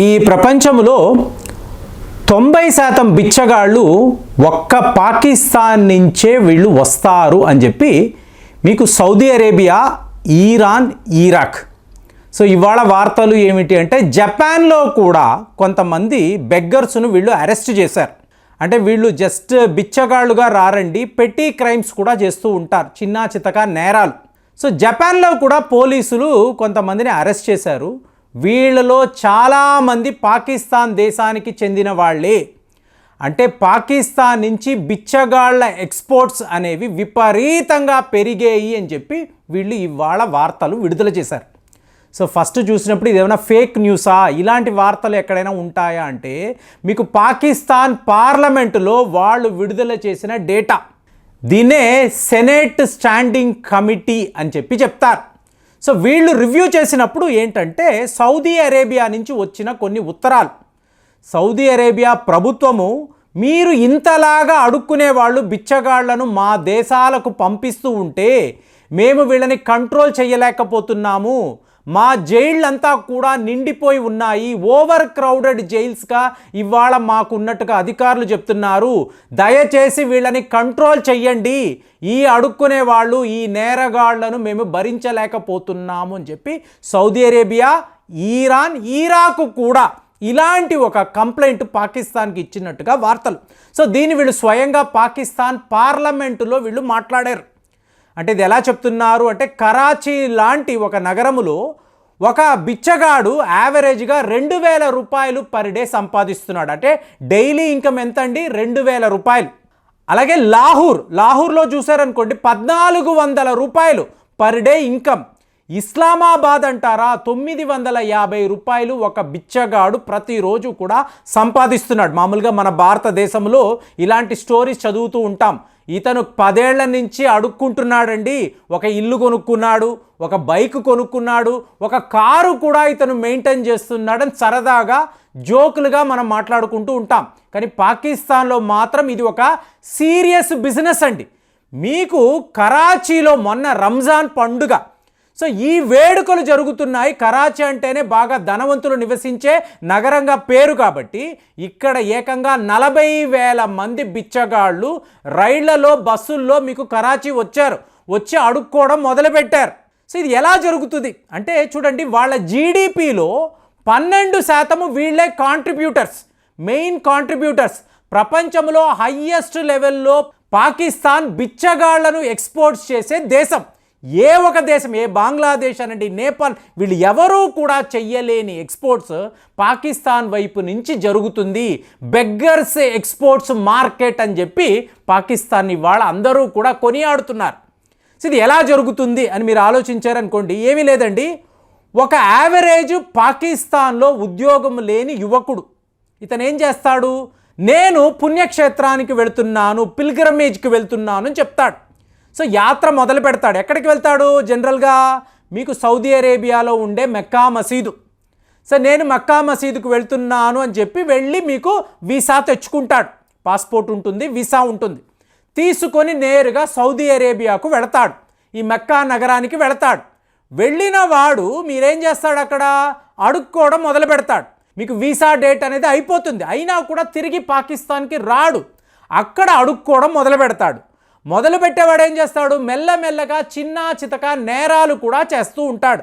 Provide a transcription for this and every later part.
ఈ ప్రపంచంలో తొంభై శాతం బిచ్చగాళ్ళు ఒక్క పాకిస్తాన్ నుంచే వీళ్ళు వస్తారు అని చెప్పి మీకు Saudi Arabia Iran Iraq. So ఇవాళ వార్తలు ఏమిటి అంటే జపాన్లో కూడా కొంతమంది బెగ్గర్స్ను వీళ్ళు అరెస్ట్ చేశారు. అంటే వీళ్ళు జస్ట్ బిచ్చగాళ్ళుగా రారండి పెట్టి క్రైమ్స్ కూడా చేస్తూ ఉంటారు చిన్న చితక నేరాలు. సో జపాన్లో కూడా పోలీసులు కొంతమందిని అరెస్ట్ చేశారు. వీళ్ళలో చాలామంది పాకిస్తాన్ దేశానికి చెందిన వాళ్ళే. అంటే పాకిస్తాన్ నుంచి బిచ్చగాళ్ళ ఎక్స్పోర్ట్స్ అనేవి విపరీతంగా పెరిగాయి అని చెప్పి వీళ్ళు ఇవాళ వార్తలు విడుదల చేశారు. సో ఫస్ట్ చూసినప్పుడు ఇదేమైనా ఫేక్ న్యూసా? ఇలాంటి వార్తలు ఎక్కడైనా ఉంటాయా అంటే మీకు పాకిస్తాన్ పార్లమెంటులో వాళ్ళు విడుదల చేసిన డేటా. దీన్నే సెనేట్ స్టాండింగ్ కమిటీ అని చెప్పి చెప్తారు. సో వీళ్ళు రివ్యూ చేసినప్పుడు ఏంటంటే సౌదీ అరేబియా నుంచి వచ్చిన కొన్ని ఉత్తరాలు. సౌదీ అరేబియా ప్రభుత్వము మీరు ఇంతలాగా అడుక్కునే వాళ్ళు బిచ్చగాళ్ళను మా దేశాలకు పంపిస్తూ ఉంటే మేము వీళ్ళని కంట్రోల్ చేయలేకపోతున్నాము. మా జైళ్ళంతా కూడా నిండిపోయి ఉన్నాయి ఓవర్ క్రౌడెడ్ జైల్స్గా ఇవాళ మాకున్నట్టుగా అధికారులు చెప్తున్నారు. దయచేసి వీళ్ళని కంట్రోల్ చెయ్యండి. ఈ అడుక్కునే వాళ్ళు ఈ నేరగాళ్ళను మేము భరించలేకపోతున్నాము అని చెప్పి సౌదీ అరేబియా ఈరాన్ ఇరాక్ కూడా ఇలాంటి ఒక కంప్లైంట్ పాకిస్తాన్కి ఇచ్చినట్టుగా వార్తలు. సో దీన్ని వీళ్ళు స్వయంగా పాకిస్తాన్ పార్లమెంటులో వీళ్ళు మాట్లాడారు. అంటే ఇది ఎలా చెప్తున్నారు అంటే కరాచీ లాంటి ఒక నగరములో ఒక బిచ్చగాడు యావరేజ్గా రెండు వేల రూపాయలు పర్ డే సంపాదిస్తున్నాడు. అంటే డైలీ ఇన్కమ్ ఎంత అండి రెండు వేల రూపాయలు. అలాగే లాహూర్ లాహూర్లో చూసారనుకోండి పద్నాలుగు వందల రూపాయలు పర్ డే ఇన్కమ్. ఇస్లామాబాద్ అంటారా? తొమ్మిది వందల యాభై రూపాయలు ఒక బిచ్చగాడు ప్రతిరోజు కూడా సంపాదిస్తున్నాడు. మామూలుగా మన భారతదేశంలో ఇలాంటి స్టోరీస్ చదువుతూ ఉంటాం. ఇతను పదేళ్ళ నుంచి అడుక్కుంటున్నాడండి. ఒక ఇల్లు కొనుక్కున్నాడు ఒక బైక్ కొనుక్కున్నాడు ఒక కారు కూడా ఇతను మెయింటైన్ చేస్తున్నాడని సరదాగా జోకులుగా మనం మాట్లాడుకుంటూ ఉంటాం. కానీ పాకిస్తాన్లో మాత్రం ఇది ఒక సీరియస్ బిజినెస్ అండి. మీకు కరాచీలో మొన్న రంజాన్ పండుగ సో ఈ వేడుకలు జరుగుతున్నాయి. కరాచీ అంటేనే బాగా ధనవంతులు నివసించే నగరంగా పేరు కాబట్టి ఇక్కడ ఏకంగా నలభై వేల మంది బిచ్చగాళ్ళు రైళ్ళలో బస్సుల్లో మీకు కరాచీ వచ్చారు. వచ్చి అడుక్కోవడం మొదలుపెట్టారు. సో ఇది ఎలా జరుగుతుంది? అంటే చూడండి వాళ్ళ జీడిపిలో పన్నెండు శాతము వీళ్ళే కాంట్రిబ్యూటర్స్ మెయిన్ కాంట్రిబ్యూటర్స్ ప్రపంచంలో హయ్యెస్ట్ లెవెల్లో పాకిస్తాన్ బిచ్చగాళ్ళను ఎక్స్పోర్ట్స్ చేసే దేశం. ఏ ఒక దేశం ఏ బంగ్లాదేశ్ అనండి నేపాల్ వీళ్ళు ఎవరూ కూడా చెయ్యలేని ఎక్స్పోర్ట్స్ పాకిస్తాన్ వైపు నుంచి జరుగుతుంది. బెగ్గర్స్ ఎక్స్పోర్ట్స్ మార్కెట్ అని చెప్పి పాకిస్తాన్ ఇవాళ అందరూ కూడా కొనియాడుతున్నారు. సో ఇది ఎలా జరుగుతుంది అని మీరు ఆలోచించారనుకోండి ఏమీ లేదండి. ఒక యావరేజ్ పాకిస్తాన్లో ఉద్యోగం లేని యువకుడు ఇతను ఏం చేస్తాడు? నేను పుణ్యక్షేత్రానికి వెళుతున్నాను పిల్గ్రమేజ్కి వెళ్తున్నాను అని చెప్తాడు. సో యాత్ర మొదలు పెడతాడు. ఎక్కడికి వెళ్తాడు? జనరల్గా మీకు సౌదీ అరేబియాలో ఉండే మెక్కా మసీదు. సో నేను మక్కా మసీదుకు వెళ్తున్నాను అని చెప్పి వెళ్ళి మీకు వీసా తెచ్చుకుంటాడు. పాస్పోర్ట్ ఉంటుంది వీసా ఉంటుంది. తీసుకొని నేరుగా సౌదీ అరేబియాకు వెళతాడు. ఈ మెక్కా నగరానికి వెళతాడు. వెళ్ళిన వాడు మీరేం చేస్తాడు అక్కడ? అడుక్కోవడం మొదలు పెడతాడు. మీకు వీసా డేట్ అనేది అయిపోతుంది. అయినా కూడా తిరిగి పాకిస్తాన్కి రాడు. అక్కడ అడుక్కోవడం మొదలు పెడతాడు. మొదలు పెట్టేవాడు ఏం చేస్తాడు? మెల్లమెల్లగా చిన్న చితక నేరాలు కూడా చేస్తూ ఉంటాడు.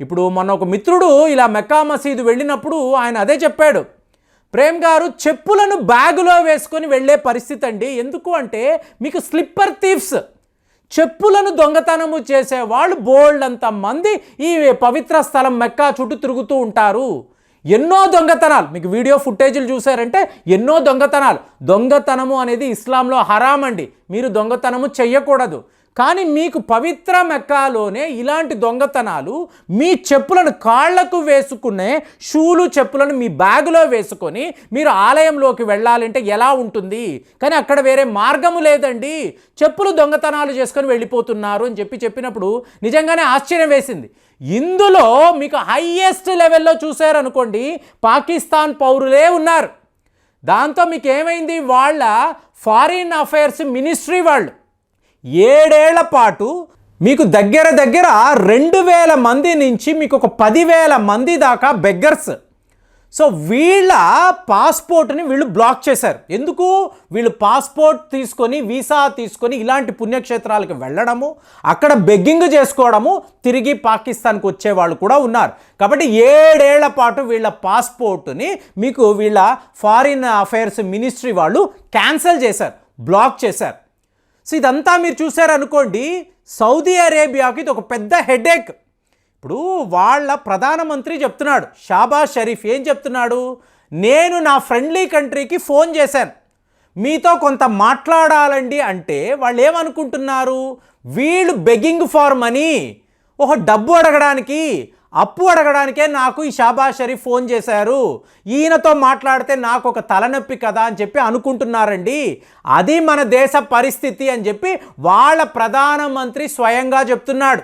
ఇప్పుడు మొన్న ఒక మిత్రుడు ఇలా మెక్కా మసీదు వెళ్ళినప్పుడు ఆయన అదే చెప్పాడు. ప్రేమ్ గారు చెప్పులను బ్యాగులో వేసుకొని వెళ్ళే పరిస్థితి అండి. ఎందుకు అంటే మీకు స్లిప్పర్ థీఫ్స్ చెప్పులను దొంగతనము చేసే వాళ్ళు బోల్డ్ అంత మంది ఈ పవిత్ర స్థలం మెక్కా చుట్టూ తిరుగుతూ ఉంటారు. ఎన్నో దొంగతనాలు. మీకు వీడియో ఫుటేజీలు చూసారంటే ఎన్నో దొంగతనాలు. దొంగతనము అనేది ఇస్లాంలో హరాం అండి మీరు దొంగతనము చెయ్యకూడదు. కానీ మీకు పవిత్ర మెక్కాలోనే ఇలాంటి దొంగతనాలు మీ చెప్పులను కాళ్ళకు వేసుకునే షూలు చెప్పులను మీ బ్యాగులో వేసుకొని మీరు ఆలయంలోకి వెళ్ళాలంటే ఎలా ఉంటుంది? కానీ అక్కడ వేరే మార్గము లేదండి. చెప్పులు దొంగతనాలు చేసుకొని వెళ్ళిపోతున్నారు అని చెప్పి చెప్పినప్పుడు నిజంగానే ఆశ్చర్యం వేసింది. ఇందులో మీకు హయ్యెస్ట్ లెవెల్లో చూశారనుకోండి పాకిస్తాన్ పౌరులే ఉన్నారు. దాంతో మీకు ఏమైంది? వాళ్ళ ఫారిన్ అఫైర్స్ మినిస్ట్రీ వాళ్ళు ఏడేళ్ళ పాటు మీకు దగ్గర దగ్గర రెండు వేల మంది నుంచి మీకు ఒక పదివేల మంది దాకా బెగ్గర్స్ సో వీళ్ళ పాస్పోర్ట్ని వీళ్ళు బ్లాక్ చేశారు. ఎందుకు? వీళ్ళు పాస్పోర్ట్ తీసుకొని వీసా తీసుకొని ఇలాంటి పుణ్యక్షేత్రాలకు వెళ్ళడము అక్కడ బెగ్గింగ్ చేసుకోవడము తిరిగి పాకిస్తాన్కి వచ్చే వాళ్ళు కూడా ఉన్నారు. కాబట్టి ఏడేళ్ళ పాటు వీళ్ళ పాస్పోర్ట్ని మీకు వీళ్ళ ఫారిన్ అఫైర్స్ మినిస్ట్రీ వాళ్ళు క్యాన్సిల్ చేశారు బ్లాక్ చేశారు. సో ఇదంతా మీరు చూశారనుకోండి సౌదీ అరేబియాకి ఇది ఒక పెద్ద హెడేక్. ఇప్పుడు వాళ్ళ ప్రధానమంత్రి చెప్తున్నాడు షాబాజ్ షరీఫ్ ఏం చెప్తున్నాడు? నేను నా ఫ్రెండ్లీ కంట్రీకి ఫోన్ చేశాను. మీతో కొంత మాట్లాడాలండి అంటే వాళ్ళు ఏమనుకుంటున్నారు? వీళ్ళు బెగ్గింగ్ ఫార్ మనీ. ఒక డబ్బు అడగడానికి అప్పు అడగడానికే నాకు ఈ షాబాజ్ షరీఫ్ ఫోన్ చేశారు. ఈయనతో మాట్లాడితే నాకు ఒక తలనొప్పి కదా అని చెప్పి అనుకుంటున్నారండి. అది మన దేశ పరిస్థితి అని చెప్పి వాళ్ళ ప్రధానమంత్రి స్వయంగా చెప్తున్నాడు.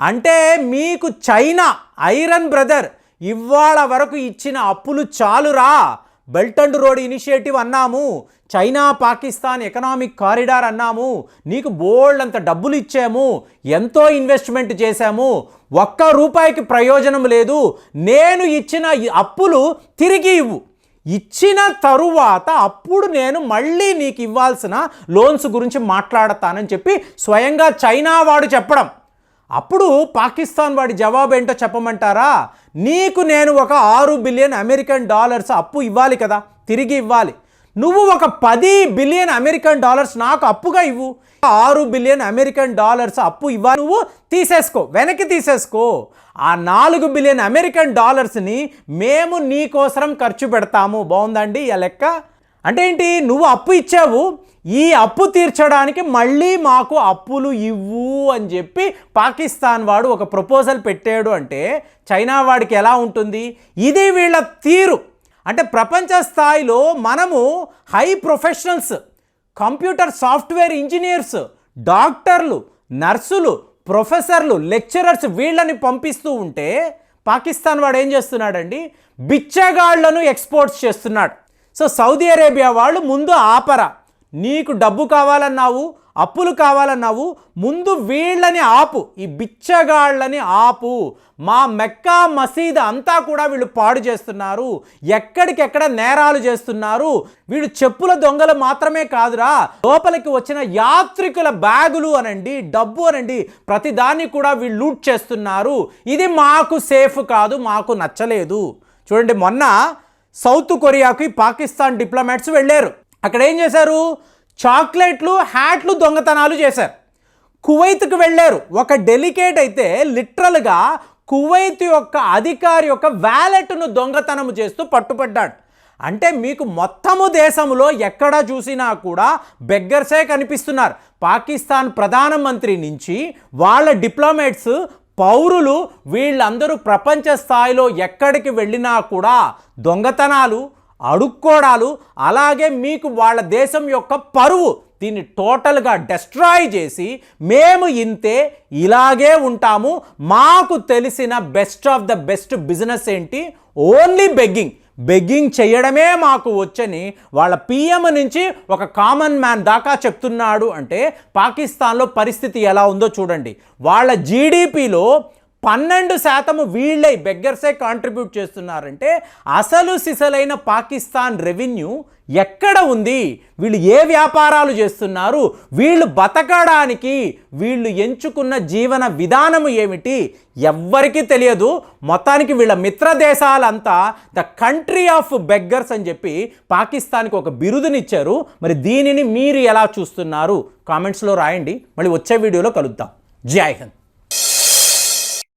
అంటే మీకు చైనా ఐరన్ బ్రదర్ ఇవాళ వరకు ఇచ్చిన అప్పులు చాలురా. బెల్ట్ అండ్ రోడ్ ఇనిషియేటివ్ అన్నాము. చైనా పాకిస్తాన్ ఎకనామిక్ కారిడార్ అన్నాము. నీకు బోల్డ్ అంత డబ్బులు ఇచ్చాము. ఎంతో ఇన్వెస్ట్మెంట్ చేశాము. ఒక్క రూపాయికి ప్రయోజనం లేదు. నేను ఇచ్చిన అప్పులు తిరిగి ఇవ్వు. ఇచ్చిన తరువాత అప్పుడు నేను మళ్ళీ నీకు ఇవ్వాల్సిన లోన్స్ గురించి మాట్లాడతానని చెప్పి స్వయంగా చైనా వాడు చెప్పడం. అప్పుడు పాకిస్తాన్ వాడి జవాబు ఏంటో చెప్పమంటారా? నీకు నేను ఒక ఆరు బిలియన్ అమెరికన్ డాలర్స్ అప్పు ఇవ్వాలి కదా తిరిగి ఇవ్వాలి. నువ్వు ఒక పది బిలియన్ అమెరికన్ డాలర్స్ నాకు అప్పుగా ఇవ్వు. ఆరు బిలియన్ అమెరికన్ డాలర్స్ అప్పు ఇవ్వాలి. నువ్వు తీసేసుకో వెనక్కి తీసేసుకో. ఆ నాలుగు బిలియన్ అమెరికన్ డాలర్స్ని మేము నీకోసరం ఖర్చు పెడతాము. బాగుందండి ఆ లెక్క? అంటే ఏంటి? నువ్వు అప్పు ఇచ్చావు. ఈ అప్పు తీర్చడానికి మళ్ళీ మాకు అప్పులు ఇవ్వు అని చెప్పి పాకిస్తాన్ వాడు ఒక ప్రపోజల్ పెట్టాడు అంటే చైనా వాడికి ఎలా ఉంటుంది? ఇది వీళ్ళ తీరు. అంటే ప్రపంచ స్థాయిలో మనము high professionals computer software engineers డాక్టర్లు నర్సులు ప్రొఫెసర్లు లెక్చరర్స్ వీళ్ళని పంపిస్తూ ఉంటే పాకిస్తాన్ వాడు ఏం చేస్తున్నాడండి? బిచ్చగాళ్ళను ఎక్స్పోర్ట్స్ చేస్తున్నాడు. సో సౌదీ అరేబియా వాళ్ళు ముందు ఆపరా. నీకు డబ్బు కావాలన్నావు అప్పులు కావాలన్నావు ముందు వీళ్ళని ఆపు. ఈ బిచ్చగాళ్ళని ఆపు. మా మెక్కా మసీద్ అంతా కూడా వీళ్ళు పాడు చేస్తున్నారు. ఎక్కడికెక్కడ నేరాలు చేస్తున్నారు. వీళ్ళు చెప్పుల దొంగలు మాత్రమే కాదురా. లోపలికి వచ్చిన యాత్రికుల బ్యాగులు అనండి డబ్బు అనండి ప్రతిదాన్ని కూడా వీళ్ళు లూట్ చేస్తున్నారు. ఇది మాకు సేఫ్ కాదు మాకు నచ్చలేదు. చూడండి మొన్న సౌత్ కొరియాకి పాకిస్తాన్ డిప్లొమాట్స్ వెళ్ళారు. అక్కడ ఏం చేశారు? చాక్లెట్లు హ్యాట్లు దొంగతనాలు చేశారు. కువైత్కి వెళ్ళారు. ఒక డెలికేట్ అయితే లిటరల్గా కువైత్ యొక్క అధికారి యొక్క వ్యాలెట్ను దొంగతనం చేస్తూ పట్టుపడ్డాడు. అంటే మీకు మొత్తము దేశంలో ఎక్కడ చూసినా కూడా బెగ్గర్సే కనిపిస్తున్నారు. పాకిస్తాన్ ప్రధానమంత్రి నుంచి వాళ్ళ డిప్లొమేట్స్ పౌరులు వీళ్ళందరూ ప్రపంచ స్థాయిలో ఎక్కడికి వెళ్ళినా కూడా దొంగతనాలు అడుక్కోడాలు అలాగే మీకు వాళ్ళ దేశం యొక్క పరువు దీన్ని టోటల్గా డెస్ట్రాయ్ చేసి మేము ఇంతే ఇలాగే ఉంటాము. మాకు తెలిసిన best of the best business ఏంటి? ఓన్లీ బెగ్గింగ్ బెగ్గింగ్ చేయడమే మాకు వచ్చని వాళ్ళ పిఎం నుంచి ఒక కామన్ మ్యాన్ దాకా చెప్తున్నాడు. అంటే పాకిస్తాన్లో పరిస్థితి ఎలా ఉందో చూడండి. వాళ్ళ జీడిపిలో పన్నెండు శాతము వీళ్ళై బెగ్గర్సే కాంట్రిబ్యూట్ చేస్తున్నారంటే అసలు సిసలైన పాకిస్తాన్ రెవెన్యూ ఎక్కడ ఉంది? వీళ్ళు ఏ వ్యాపారాలు చేస్తున్నారు? వీళ్ళు బతకడానికి వీళ్ళు ఎంచుకున్న జీవన విధానము ఏమిటి? ఎవ్వరికీ తెలియదు. మొత్తానికి వీళ్ళ మిత్ర దేశాలంతా ద కంట్రీ ఆఫ్ బెగ్గర్స్ అని చెప్పి పాకిస్తాన్కి ఒక బిరుదునిచ్చారు. మరి దీనిని మీరు ఎలా చూస్తున్నారు? కామెంట్స్లో రాయండి. మళ్ళీ వచ్చే వీడియోలో కలుద్దాం. జై హింద్.